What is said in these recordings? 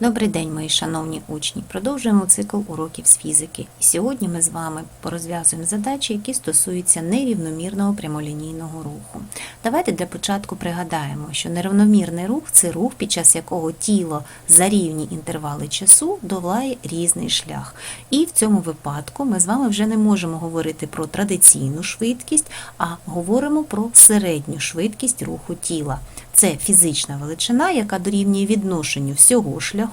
Добрий день, мої шановні учні! Продовжуємо цикл уроків з фізики. І сьогодні ми з вами порозв'язуємо задачі, які стосуються нерівномірного прямолінійного руху. Давайте для початку пригадаємо, що нерівномірний рух це рух, під час якого тіло за рівні інтервали часу долає різний шлях. І в цьому випадку ми з вами вже не можемо говорити про традиційну швидкість, а говоримо про середню швидкість руху тіла. Це фізична величина, яка дорівнює відношенню всього шляху,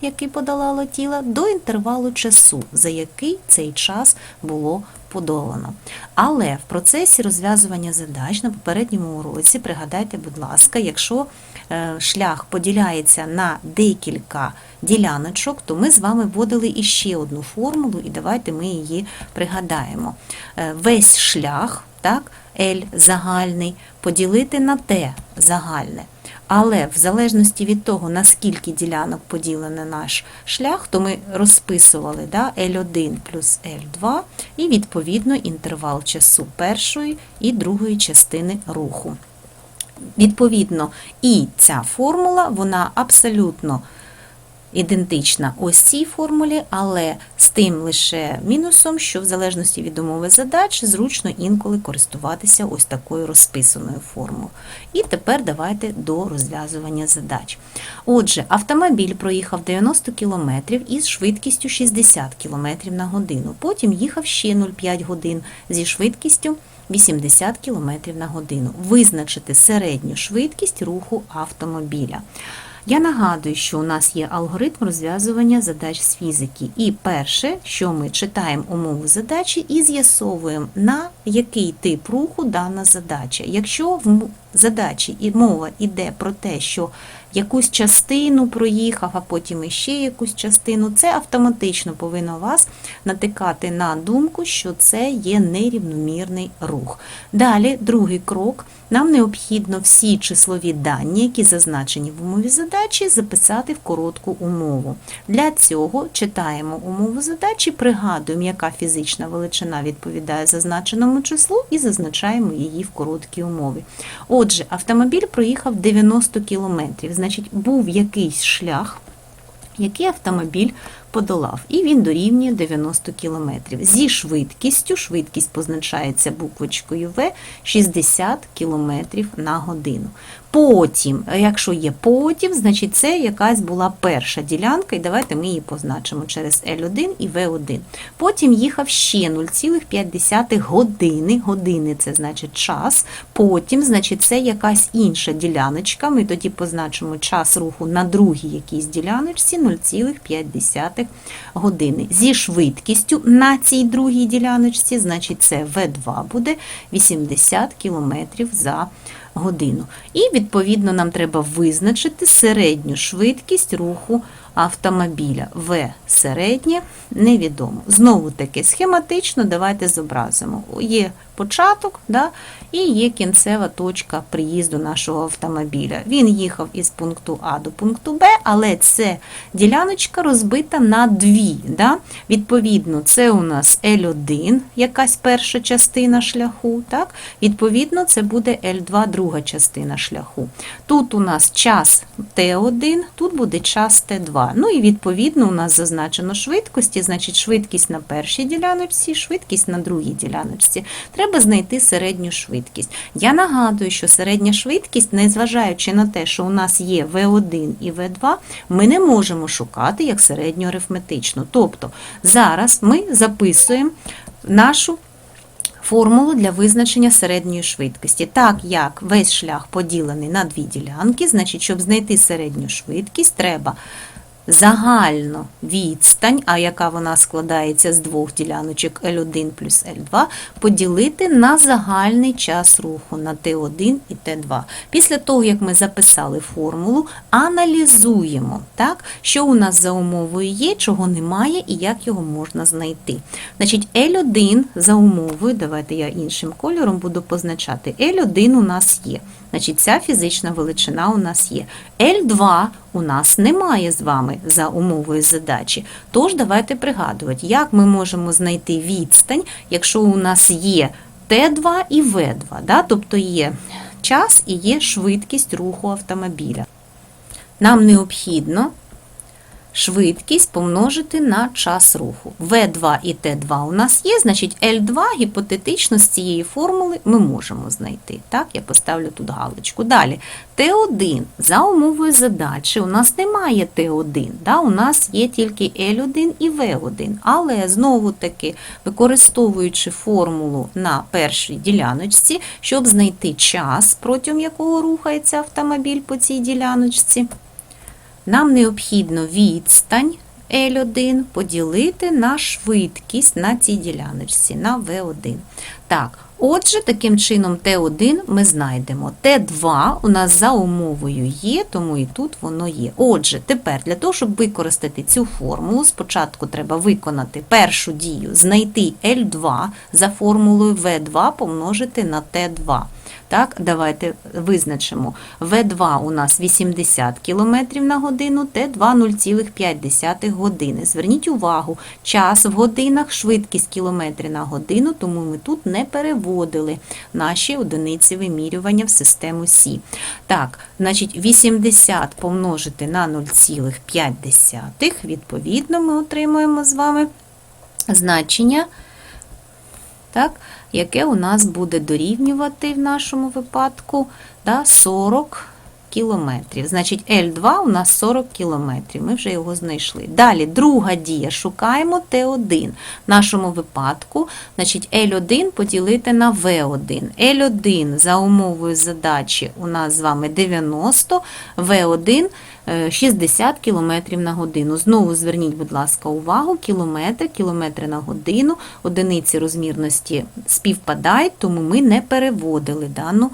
який подолало тіло, до інтервалу часу, за який цей час було подолано. Але в процесі розв'язування задач на попередньому уроці, пригадайте, будь ласка, якщо е, шлях поділяється на декілька діляночок, то ми з вами вводили іще одну формулу, і давайте ми її пригадаємо. Е, Весь шлях, так, L загальний, поділити на T загальне. Але в залежності від того, наскільки ділянок поділений наш шлях, то ми розписували да, L1 плюс L2 і відповідно інтервал часу першої і другої частини руху. Відповідно, і ця формула, вона абсолютно ідентична ось цій формулі, але з тим лише мінусом, що в залежності від умови задач зручно інколи користуватися ось такою розписаною формулою. І тепер давайте до розв'язування задач. Отже, автомобіль проїхав 90 км із швидкістю 60 км на годину. Потім їхав ще 0,5 годин зі швидкістю 80 км на годину. Визначити середню швидкість руху автомобіля. Я нагадую, що у нас є алгоритм розв'язування задач з фізики. І перше, що ми читаємо умову задачі і з'ясовуємо, на який тип руху дана задача. Якщо в задачі і мова йде про те, що якусь частину проїхав, а потім іще якусь частину, це автоматично повинно вас натикати на думку, що це є нерівномірний рух. Далі, другий крок. Нам необхідно всі числові дані, які зазначені в умові задачі, записати в коротку умову. Для цього читаємо умову задачі, пригадуємо, яка фізична величина відповідає зазначеному числу, і зазначаємо її в короткій умові. Отже, автомобіль проїхав 90 км, значить, був якийсь шлях, який автомобіль подолав, і він дорівнює 90 км. Зі швидкістю, швидкість позначається буквочкою В, 60 км на годину. Потім, якщо є потім, значить це якась була перша ділянка, і давайте ми її позначимо через L1 і V1. Потім їхав ще 0,5 години. Години це значить час. Потім, значить, це якась інша діляночка. Ми тоді позначимо час руху на другій якійсь діляночці 0,5 години. Зі швидкістю на цій другій діляночці, значить, це В2 буде 80 км за годину. І, відповідно, нам треба визначити середню швидкість руху автомобіля. В середнє невідомо. Знову таки, схематично давайте зобразимо. Є початок да, і є кінцева точка приїзду нашого автомобіля. Він їхав із пункту А до пункту Б, але це діляночка розбита на дві. Да? Відповідно, це у нас L1, якась перша частина шляху. Так? Відповідно, це буде L2, друга частина шляху. Тут у нас час T1, тут буде час T2. Ну і відповідно у нас зазначено швидкості, значить швидкість на першій діляночці, швидкість на другій діляночці. Треба знайти середню швидкість. Я нагадую, що середня швидкість, незважаючи на те, що у нас є V1 і V2, ми не можемо шукати як середню арифметичну. Тобто зараз ми записуємо нашу формулу для визначення середньої швидкості. Так як весь шлях поділений на дві ділянки, значить, щоб знайти середню швидкість, треба загальну відстань, а яка вона складається з двох діляночок L1 плюс L2, поділити на загальний час руху на T1 і T2. Після того, як ми записали формулу, аналізуємо, так, що у нас за умовою є, чого немає і як його можна знайти. Значить, L1 за умовою, давайте я іншим кольором буду позначати. L1 у нас є. Значить, ця фізична величина у нас є. L2 у нас немає з вами за умовою задачі. Тож давайте пригадувати, як ми можемо знайти відстань, якщо у нас є Т2 і В2, да? тобто є час і є швидкість руху автомобіля. Нам необхідно швидкість помножити на час руху. В2 і Т2 у нас є, значить L2 гіпотетично з цієї формули ми можемо знайти. Так, я поставлю тут галочку. Далі, Т1 за умовою задачі у нас немає Т1, да, у нас є тільки L1 і В1. Але знову таки, використовуючи формулу на першій діляночці, щоб знайти час, протягом якого рухається автомобіль по цій діляночці, нам необхідно відстань L1 поділити на швидкість на цій діляночці, на V1. Так, отже, таким чином T1 ми знайдемо. T2 у нас за умовою є, тому і тут воно є. Отже, тепер для того, щоб використати цю формулу, спочатку треба виконати першу дію, знайти L2 за формулою V2 помножити на T2. Так, давайте визначимо. В2 у нас 80 км на годину, Т2 0,5 години. Зверніть увагу, час в годинах, швидкість кілометрів на годину, тому ми тут не переводили наші одиниці вимірювання в систему Сі. Так, значить 80 помножити на 0,5, відповідно, ми отримуємо з вами значення. Так, яке у нас буде дорівнювати в нашому випадку да, 40 кілометрів. Значить, L2 у нас 40 кілометрів, ми вже його знайшли. Далі, друга дія, шукаємо T1. В нашому випадку, значить, L1 поділити на V1. L1 за умовою задачі у нас з вами 90, V1 е, 60 км на годину. Знову зверніть, будь ласка, увагу, кілометр, кілометри на годину, одиниці розмірності співпадають, тому ми не переводили дану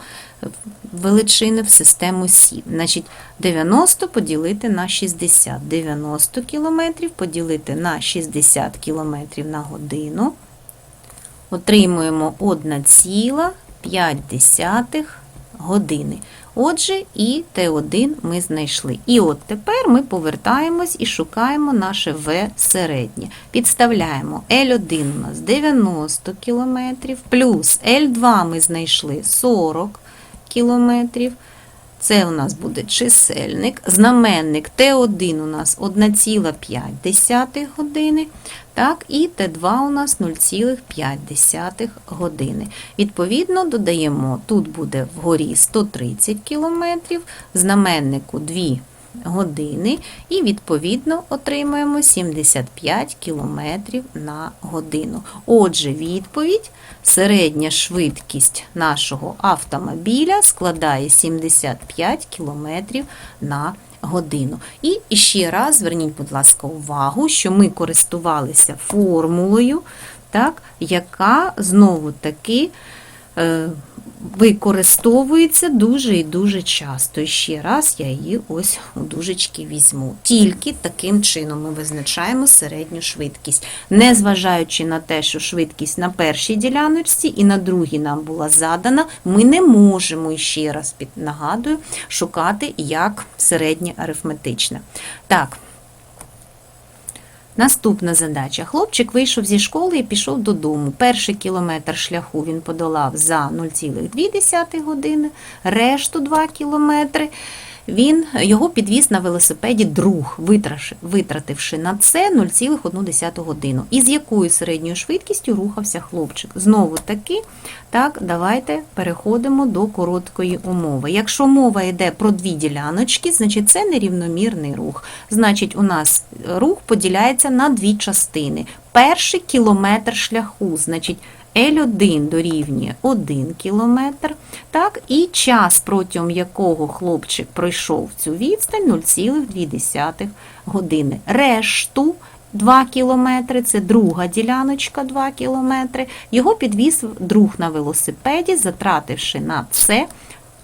величини в систему Сі. Значить, 90 поділити на 60. 90 км поділити на 60 км на годину. Отримуємо 1,5 години. Отже, і Т1 ми знайшли. І от тепер ми повертаємось і шукаємо наше В середнє. Підставляємо L1 у нас 90 км, плюс L2 ми знайшли 40 кілометрів. Це у нас буде чисельник. Знаменник Т1 у нас 1,5 години. Так, і Т2 у нас 0,5 години. Відповідно, додаємо, тут буде вгорі 130 км, знаменнику 2 години, і відповідно отримуємо 75 км на годину. Отже, відповідь середня швидкість нашого автомобіля складає 75 км на годину. І ще раз зверніть, будь ласка, увагу, що ми користувалися формулою, так, яка знову таки е, використовується дуже і дуже часто. І ще раз я її ось у дужечки візьму. Тільки таким чином ми визначаємо середню швидкість, незважаючи на те, що швидкість на першій діляночці і на другій нам була задана, ми не можемо, ще раз нагадую, шукати як середнє арифметичне. Так. Наступна задача. Хлопчик вийшов зі школи і пішов додому. Перший кілометр шляху він подолав за 0,2 години, решту 2 кілометри. Він його підвіз на велосипеді друг, витративши на це 0,1 годину. І з якою середньою швидкістю рухався хлопчик. Знову таки, так, давайте переходимо до короткої умови. Якщо мова йде про дві діляночки, значить це нерівномірний рух. Значить, у нас рух поділяється на дві частини. Перший кілометр шляху, значить, L1 дорівнює 1 км, так, і час, протягом якого хлопчик пройшов цю відстань 0,2 години. Решту 2 кілометри, це друга діляночка 2 кілометри. Його підвіз друг на велосипеді, затративши на це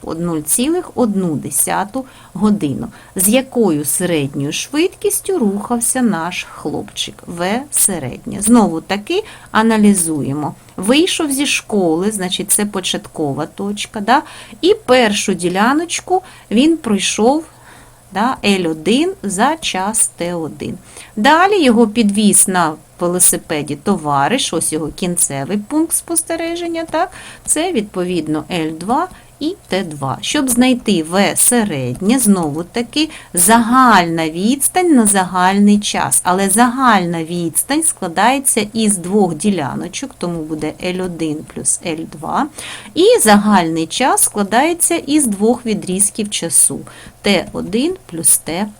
0,1 годину. З якою середньою швидкістю рухався наш хлопчик? В середнє. Знову таки аналізуємо. Вийшов зі школи, значить це початкова точка. Да? І першу діляночку він пройшов да, L1 за час T1. Далі його підвіз на велосипеді товариш, ось його кінцевий пункт спостереження. Так? Це відповідно L2 і Т2. Щоб знайти В середнє, знову таки загальна відстань на загальний час. Але загальна відстань складається із двох діляночок, тому буде L1 плюс L2. І загальний час складається із двох відрізків часу Т1 плюс Т2.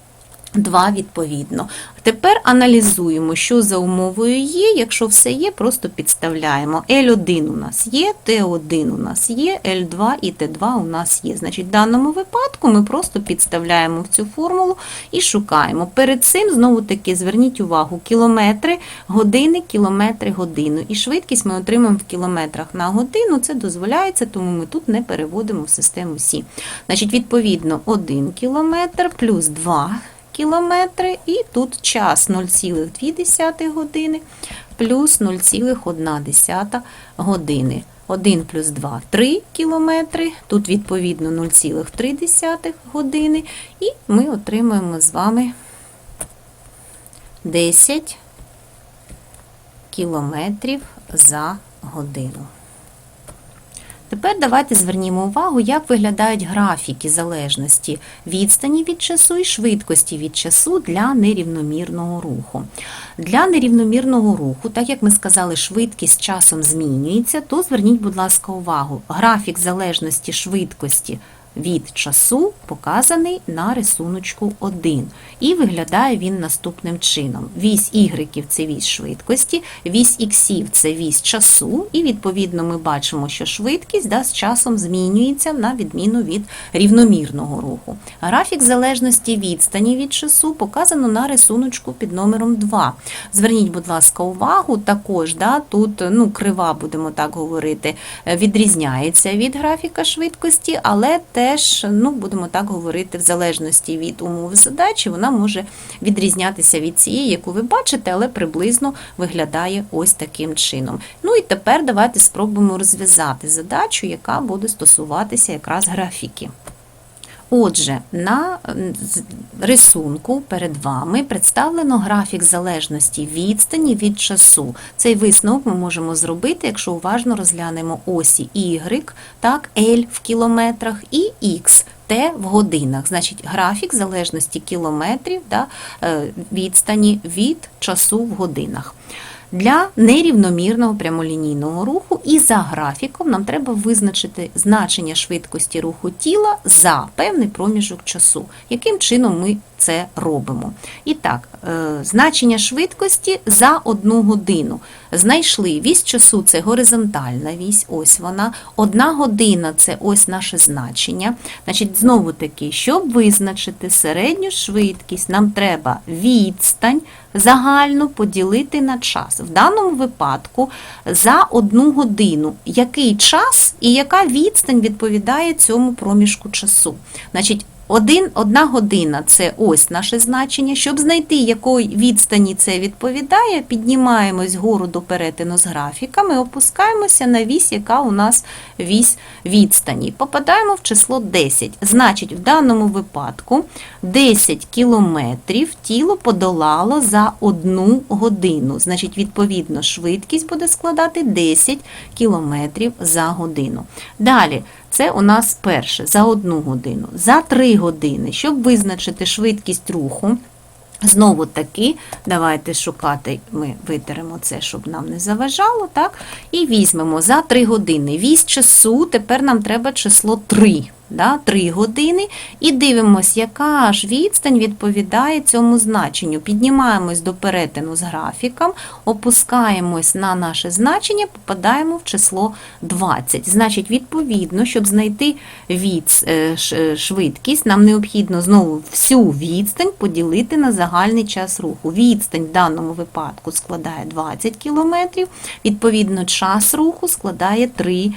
Два відповідно. Тепер аналізуємо, що за умовою є. Якщо все є, просто підставляємо. L1 у нас є, T1 у нас є, L2 і T2 у нас є. Значить, в даному випадку ми просто підставляємо в цю формулу і шукаємо. Перед цим, знову таки, зверніть увагу, кілометри, години, кілометри, годину. І швидкість ми отримаємо в кілометрах на годину. Це дозволяється, тому ми тут не переводимо в систему Сі. Значить, відповідно, 1 кілометр плюс 2 кілометри, і тут час 0,2 години плюс 0,1 години. 1 плюс 2 – 3 кілометри, тут відповідно 0,3 години, і ми отримуємо з вами 10 кілометрів за годину. Тепер давайте звернімо увагу, як виглядають графіки залежності відстані від часу і швидкості від часу для нерівномірного руху. Для нерівномірного руху, так як ми сказали, швидкість часом змінюється, то зверніть, будь ласка, увагу. Графік залежності швидкості від часу показаний на рисуночку 1. І виглядає він наступним чином. Вісь Y – це вісь швидкості, вісь Х – це вісь часу, і відповідно ми бачимо, що швидкість да, з часом змінюється на відміну від рівномірного руху. Графік залежності відстані від часу показано на рисуночку під номером 2. Зверніть, будь ласка, увагу, також да, тут ну, крива, будемо так говорити, відрізняється від графіка швидкості, але теж, ну, будемо так говорити, в залежності від умов задачі, вона може відрізнятися від цієї, яку ви бачите, але приблизно виглядає ось таким чином. Ну і тепер давайте спробуємо розв'язати задачу, яка буде стосуватися якраз графіки. Отже, на рисунку перед вами представлено графік залежності відстані від часу. Цей висновок ми можемо зробити, якщо уважно розглянемо осі Y, так, L в кілометрах і X. Т в годинах, значить графік залежності кілометрів да, відстані від часу в годинах. Для нерівномірного прямолінійного руху і за графіком нам треба визначити значення швидкості руху тіла за певний проміжок часу. Яким чином ми це робимо? І так, значення швидкості за одну годину. Знайшли вісь часу це горизонтальна вісь, ось вона. Одна година це ось наше значення. Значить, знову таки, щоб визначити середню швидкість, нам треба відстань загальну поділити на час. В даному випадку за одну годину який час і яка відстань відповідає цьому проміжку часу. Значить, один, Одна година це ось наше значення. Щоб знайти, якої відстані це відповідає, піднімаємось вгору до перетину з графіками, опускаємося на вісь, яка у нас вісь відстані. Попадаємо в число 10. Значить, в даному випадку 10 кілометрів тіло подолало за одну годину. Значить, відповідно, швидкість буде складати 10 кілометрів за годину. Далі. Це у нас перше за одну годину, за три години, щоб визначити швидкість руху. Знову таки, давайте шукати, ми витеремо це, щоб нам не заважало. так? І візьмемо за 3 години. Вісь часу, тепер нам треба число 3. Да, 3 години, і дивимося, яка ж відстань відповідає цьому значенню. Піднімаємось до перетину з графіком, опускаємось на наше значення, попадаємо в число 20. Значить, відповідно, щоб знайти від, швидкість, нам необхідно знову всю відстань поділити на загальний час руху. Відстань в даному випадку складає 20 км, відповідно, час руху складає 3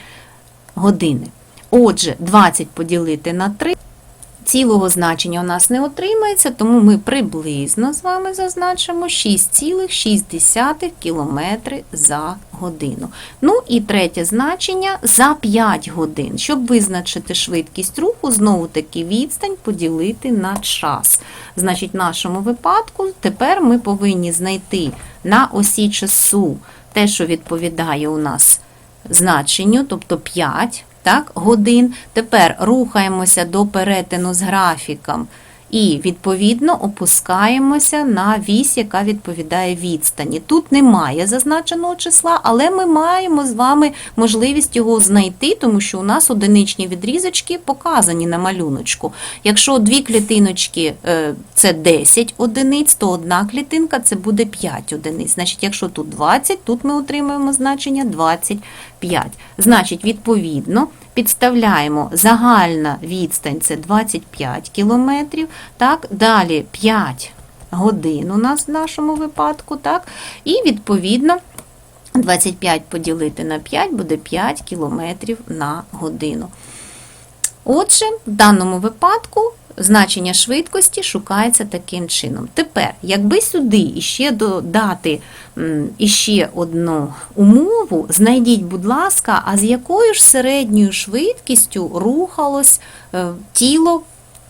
години. Отже, 20 поділити на 3, цілого значення у нас не отримається, тому ми приблизно з вами зазначимо 6,6 км за годину. Ну і третє значення за 5 годин. Щоб визначити швидкість руху, знову таки відстань поділити на час. Значить, в нашому випадку тепер ми повинні знайти на осі часу те, що відповідає у нас значенню, тобто 5 так, годин. Тепер рухаємося до перетину з графіком. І, відповідно, опускаємося на вісь, яка відповідає відстані. Тут немає зазначеного числа, але ми маємо з вами можливість його знайти, тому що у нас одиничні відрізочки показані на малюночку. Якщо дві клітиночки е, це 10 одиниць, то одна клітинка це буде 5 одиниць. Значить, якщо тут 20, тут ми отримаємо значення 25. Значить, відповідно, підставляємо загальна відстань це 25 кілометрів, так, далі 5 годин у нас в нашому випадку, так, і відповідно 25 поділити на 5 буде 5 кілометрів на годину. Отже, в даному випадку значення швидкості шукається таким чином. Тепер, якби сюди іще додати іще одну умову, знайдіть, будь ласка, а з якою ж середньою швидкістю рухалось е, тіло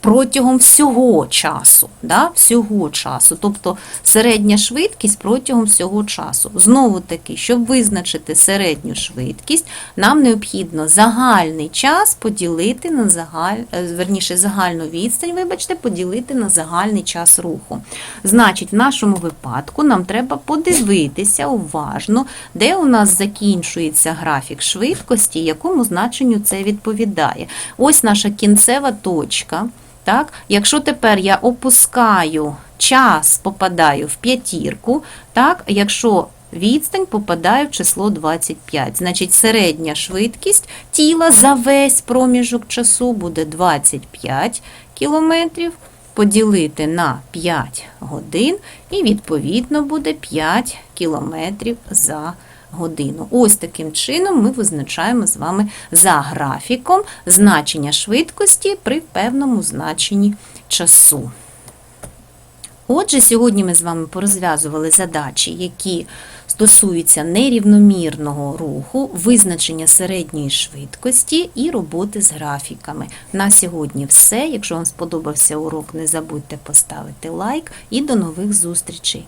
протягом всього часу, да, всього часу, тобто середня швидкість протягом всього часу. Знову таки, щоб визначити середню швидкість, нам необхідно загальний час поділити на загаль, е, верніше, загальну відстань, вибачте, поділити на загальний час руху. Значить, в нашому випадку нам треба подивитися уважно, де у нас закінчується графік швидкості, якому значенню це відповідає. Ось наша кінцева точка. Так? Якщо тепер я опускаю час, попадаю в п'ятірку, так? якщо відстань попадаю в число 25, значить середня швидкість тіла за весь проміжок часу буде 25 кілометрів, поділити на 5 годин, і відповідно буде 5 кілометрів за годину. Ось таким чином ми визначаємо з вами за графіком значення швидкості при певному значенні часу. Отже, сьогодні ми з вами порозв'язували задачі, які стосуються нерівномірного руху, визначення середньої швидкості і роботи з графіками. На сьогодні все. Якщо вам сподобався урок, не забудьте поставити лайк і до нових зустрічей!